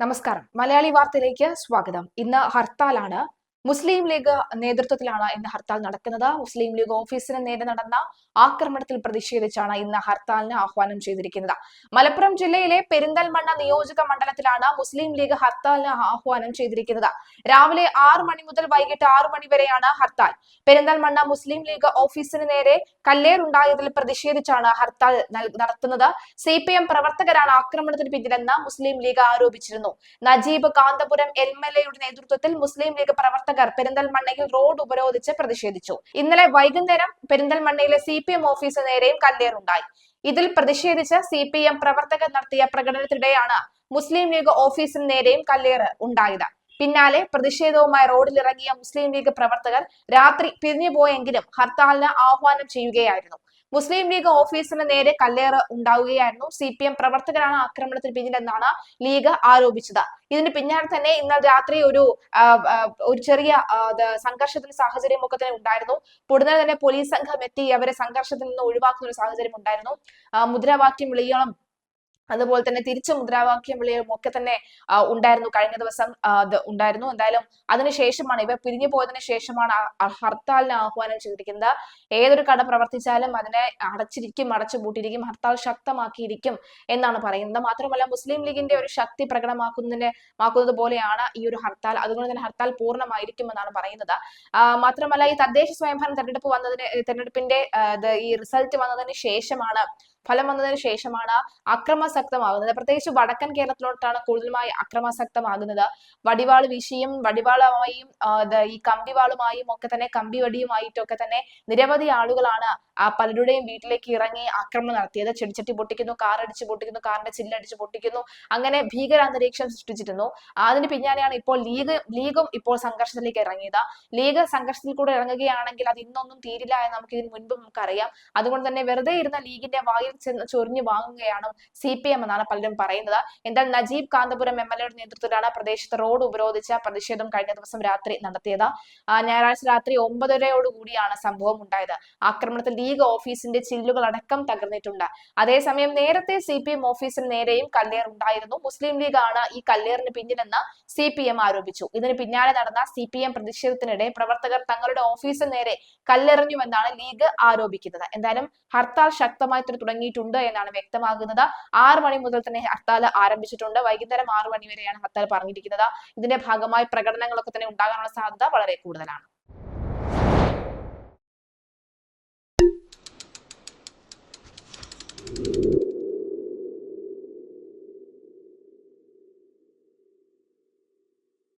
നമസ്കാരം. മലയാളി വാർത്തയിലേക്ക് സ്വാഗതം. ഇന്ന് ഹർത്താലാണ് മുസ്ലിം ലീഗ് നേതൃത്വത്തിലാണ് ഇന്ന് ഹർത്താൽ നടക്കുന്നത്. മുസ്ലിം ലീഗ് ഓഫീസിന് നേരെ നടന്ന ആക്രമണത്തിൽ പ്രതിഷേധിച്ചാണ് ഇന്ന് ഹർത്താലിന് ആഹ്വാനം ചെയ്തിരിക്കുന്നത്. മലപ്പുറം ജില്ലയിലെ പെരിന്തൽമണ്ണ നിയോജക മണ്ഡലത്തിലാണ് മുസ്ലിം ലീഗ് ഹർത്താലിന് ആഹ്വാനം ചെയ്തിരിക്കുന്നത്. രാവിലെ ആറ് മണി മുതൽ വൈകിട്ട് ആറു മണി വരെയാണ് ഹർത്താൽ. പെരിന്തൽമണ്ണ മുസ്ലിം ലീഗ് ഓഫീസിന് നേരെ കല്ലേറുണ്ടായതിൽ പ്രതിഷേധിച്ചാണ് ഹർത്താൽ നടത്തുന്നത്. സി പി എം പ്രവർത്തകരാണ് ആക്രമണത്തിന് പിന്നിലെന്ന് മുസ്ലിം ലീഗ് ആരോപിച്ചിരുന്നു. നജീബ് കാന്തപുരം എം എൽ എയുടെ നേതൃത്വത്തിൽ മുസ്ലിം ലീഗ് പ്രവർത്തകർ പെരിന്തൽമണ്ണയിൽ റോഡ് ഉപരോധിച്ച് പ്രതിഷേധിച്ചു. ഇന്നലെ വൈകുന്നേരം പെരിന്തൽമണ്ണയിലെ സി പി എം ഓഫീസിന് നേരെയും കല്ലേറുണ്ടായി. ഇതിൽ പ്രതിഷേധിച്ച് സി പി എം പ്രവർത്തകർ നടത്തിയ പ്രകടനത്തിനിടെയാണ് മുസ്ലിം ലീഗ് ഓഫീസിന് നേരെയും കല്ലേറ് ഉണ്ടായത്. പിന്നാലെ പ്രതിഷേധവുമായി റോഡിലിറങ്ങിയ മുസ്ലിം ലീഗ് പ്രവർത്തകർ രാത്രി പിരിഞ്ഞുപോയെങ്കിലും ഹർത്താലിന് ആഹ്വാനം ചെയ്യുകയായിരുന്നു. മുസ്ലിം ലീഗ് ഓഫീസിന് നേരെ കല്ലേറ് ഉണ്ടാവുകയായിരുന്നു. സി പി എം പ്രവർത്തകരാണ് ആക്രമണത്തിന് പിന്നിലെന്നാണ് ലീഗ് ആരോപിച്ചത്. ഇതിന് പിന്നാലെ തന്നെ ഇന്നലെ രാത്രി ഒരു ഒരു ചെറിയ സംഘർഷത്തിന് സാഹചര്യം ഒക്കെ തന്നെ ഉണ്ടായിരുന്നു. ഉടനെ തന്നെ പോലീസ് സംഘം എത്തി അവരെ സംഘർഷത്തിൽ നിന്ന് ഒഴിവാക്കുന്ന ഒരു സാഹചര്യം ഉണ്ടായിരുന്നു. മുദ്രാവാക്യം വിളികളും അതുപോലെ തന്നെ തിരിച്ചു മുദ്രാവാക്യം വിളികളും ഒക്കെ തന്നെ ഉണ്ടായിരുന്നു. കഴിഞ്ഞ ദിവസം ഉണ്ടായിരുന്നു. എന്തായാലും അതിനുശേഷമാണ് ഇവ പിരിഞ്ഞു പോയതിനു ശേഷമാണ് ഹർത്താലിന് ആഹ്വാനം ചെയ്തിരിക്കുന്നത്. ഏതൊരു കട പ്രവർത്തിച്ചാലും അതിനെ അടച്ചിരിക്കും അടച്ചു പൂട്ടിയിരിക്കും ഹർത്താൽ ശക്തമാക്കിയിരിക്കും എന്നാണ് പറയുന്നത്. മാത്രമല്ല മുസ്ലിം ലീഗിന്റെ ഒരു ശക്തി പ്രകടമാക്കുന്നതിന് മാക്കുന്നത് പോലെയാണ് ഈ ഒരു ഹർത്താൽ. അതുകൊണ്ട് തന്നെ ഹർത്താൽ പൂർണമായിരിക്കും എന്നാണ് പറയുന്നത്. മാത്രമല്ല ഈ തദ്ദേശ സ്വയംഭരണ തെരഞ്ഞെടുപ്പ് വന്നതിന് തെരഞ്ഞെടുപ്പിന്റെ ഈ റിസൾട്ട് വന്നതിന് ശേഷമാണ് ഫലം വന്നതിന് ശേഷമാണ് അക്രമാസക്തമാകുന്നത്. പ്രത്യേകിച്ച് വടക്കൻ കേരളത്തിലോട്ടാണ് കൂടുതലുമായി അക്രമാസക്തമാകുന്നത്. വടിവാൾ വീശിയും വടിവാളുമായും ഈ കമ്പിവാളുമായും ഒക്കെ തന്നെ കമ്പി വടിയുമായിട്ടൊക്കെ തന്നെ നിരവധി ആളുകളാണ് പലരുടെയും വീട്ടിലേക്ക് ഇറങ്ങി ആക്രമണം നടത്തിയത്. ചെടിച്ചട്ടി പൊട്ടിക്കുന്നു കാർ അടിച്ച് പൊട്ടിക്കുന്നു കാറിന്റെ ചില്ലടിച്ച് പൊട്ടിക്കുന്നു. അങ്ങനെ ഭീകര അന്തരീക്ഷം സൃഷ്ടിച്ചിരുന്നു. അതിന് പിന്നാലെയാണ് ഇപ്പോൾ ലീഗ് ലീഗും ഇപ്പോൾ സംഘർഷത്തിലേക്ക് ഇറങ്ങിയത്. ലീഗ് സംഘർഷത്തിൽ കൂടെ ഇറങ്ങുകയാണെങ്കിൽ അത് ഇന്നൊന്നും തീരില്ല എന്ന് നമുക്ക് ഇതിന് മുൻപ് നമുക്കറിയാം. അതുകൊണ്ട് തന്നെ വെറുതെ ഇരുന്ന ലീഗിന്റെ വായിൽ ചെന്ന് ചൊറിഞ്ഞു വാങ്ങുകയാണ് സി പി എം എന്നാണ് പലരും പറയുന്നത്. എന്നാൽ നജീബ് കാന്തപുരം എം എൽ എയുടെ നേതൃത്വത്തിലാണ് പ്രദേശത്ത് റോഡ് ഉപരോധിച്ച പ്രതിഷേധം കഴിഞ്ഞ ദിവസം രാത്രി നടത്തിയത്. ഞായറാഴ്ച രാത്രി ഒമ്പതരയോടുകൂടിയാണ് സംഭവം ഉണ്ടായത്. ആക്രമണത്തിൽ ലീഗ് ഓഫീസിന്റെ ചില്ലുകൾ അടക്കം തകർന്നിട്ടുണ്ട്. അതേസമയം നേരത്തെ സി പി എം ഓഫീസിന് നേരെയും കല്ലേർ ഉണ്ടായിരുന്നു. മുസ്ലിം ലീഗ് ആണ് ഈ കല്ലേറിന് പിന്നിലെന്ന് സി പി എം ആരോപിച്ചു. ഇതിന് പിന്നാലെ നടന്ന സി പി എം പ്രതിഷേധത്തിനിടെ പ്രവർത്തകർ തങ്ങളുടെ ഓഫീസിന് നേരെ കല്ലെറിഞ്ഞുവെന്നാണ് ലീഗ് ആരോപിക്കുന്നത്. എന്തായാലും ഹർത്താൽ ശക്തമായി തന്നെ തുടങ്ങിയിട്ടുണ്ട് എന്നാണ് വ്യക്തമാകുന്നത്. ആറ് മണി മുതൽ തന്നെ ഹർത്താൽ ആരംഭിച്ചിട്ടുണ്ട്. വൈകുന്നേരം ആറ് മണി വരെയാണ് ഹർത്താൽ പറഞ്ഞിരിക്കുന്നത്. ഇതിന്റെ ഭാഗമായി പ്രകടനങ്ങളൊക്കെ തന്നെ ഉണ്ടാകാനുള്ള സാധ്യത വളരെ കൂടുതലാണ്.